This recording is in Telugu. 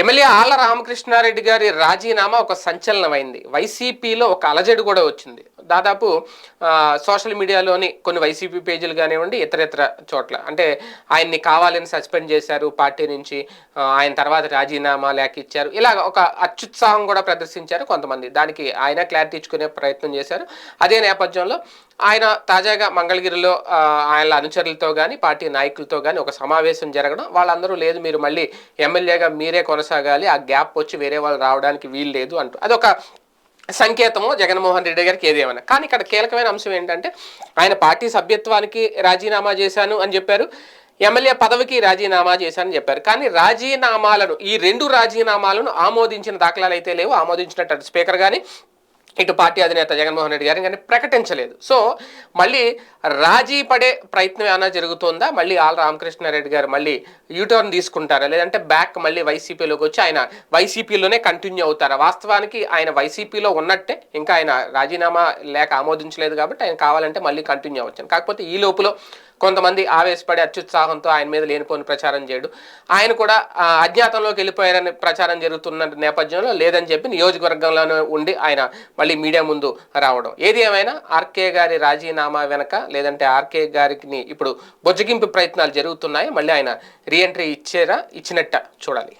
ఎమ్మెల్యే ఆళ్ళ రామకృష్ణారెడ్డి గారి రాజీనామా ఒక సంచలనమైంది. వైసీపీలో ఒక అలజడి కూడా వచ్చింది. దాదాపు సోషల్ మీడియాలోని కొన్ని వైసీపీ పేజీలు కానివ్వండి ఇతర ఇతర చోట్ల. అంటే ఆయన్ని కావాలని సస్పెండ్ చేశారు పార్టీ నుంచి ఆయన తర్వాత రాజీనామా లేఖ ఇచ్చారు. ఇలా ఒక అత్యుత్సాహం కూడా ప్రదర్శించారు కొంతమంది. దానికి ఆయన క్లారిటీ ఇచ్చుకునే ప్రయత్నం చేశారు. అదే నేపథ్యంలో ఆయన తాజాగా మంగళగిరిలో ఆయన అనుచరులతో కానీ పార్టీ నాయకులతో కానీ ఒక సమావేశం జరగడం వాళ్ళందరూ లేదు మీరు మళ్ళీ ఎమ్మెల్యేగా మీరే కొనసాగాలి ఆ గ్యాప్ వచ్చి వేరే వాళ్ళు రావడానికి వీలు లేదు అంటూ. అదొక సంకేతము జగన్మోహన్ రెడ్డి గారికి ఏదేమైనా. కానీ ఇక్కడ కీలకమైన అంశం ఏంటంటే ఆయన పార్టీ సభ్యత్వానికి రాజీనామా చేశాను అని చెప్పారు. ఎమ్మెల్యే పదవికి రాజీనామా చేశానని చెప్పారు. కానీ రాజీనామాలను ఈ రెండు రాజీనామాలను ఆమోదించిన దాఖలాలు అయితే లేవు. ఆమోదించినట్టు స్పీకర్ కానీ ఇటు పార్టీ అధినేత జగన్మోహన్ రెడ్డి గారిని కానీ ప్రకటించలేదు. సో మళ్ళీ రాజీ పడే ప్రయత్నం ఏమైనా జరుగుతుందా? మళ్ళీ ఆల్ రామకృష్ణారెడ్డి గారు మళ్ళీ యూటర్న్ తీసుకుంటారా? లేదంటే బ్యాక్ మళ్ళీ వైసీపీలోకి వచ్చి ఆయన వైసీపీలోనే కంటిన్యూ అవుతారా? వాస్తవానికి ఆయన వైసీపీలో ఉన్నట్టే ఇంకా ఆయన రాజీనామా లేక ఆమోదించలేదు కాబట్టి ఆయన కావాలంటే మళ్ళీ కంటిన్యూ అవ్వచ్చు. కాకపోతే ఈ లోపల కొంతమంది ఆవేశపడి అత్యుత్సాహంతో ఆయన మీద లేనిపోని ప్రచారం చేయడు. ఆయన కూడా అజ్ఞాతంలోకి వెళ్ళిపోయారని ప్రచారం జరుగుతున్న నేపథ్యంలో లేదని చెప్పి నియోజకవర్గంలోనే ఉండి ఆయన మళ్ళీ మీడియా ముందు రావడం. ఏది ఏమైనా ఆర్కే గారి రాజీనామా వెనక లేదంటే ఆర్కే గారికి ఇప్పుడు బొజ్జగింపు ప్రయత్నాలు జరుగుతున్నాయి. మళ్ళీ ఆయన రీఎంట్రీ ఇచ్చారా ఇచ్చినట్ట చూడాలి.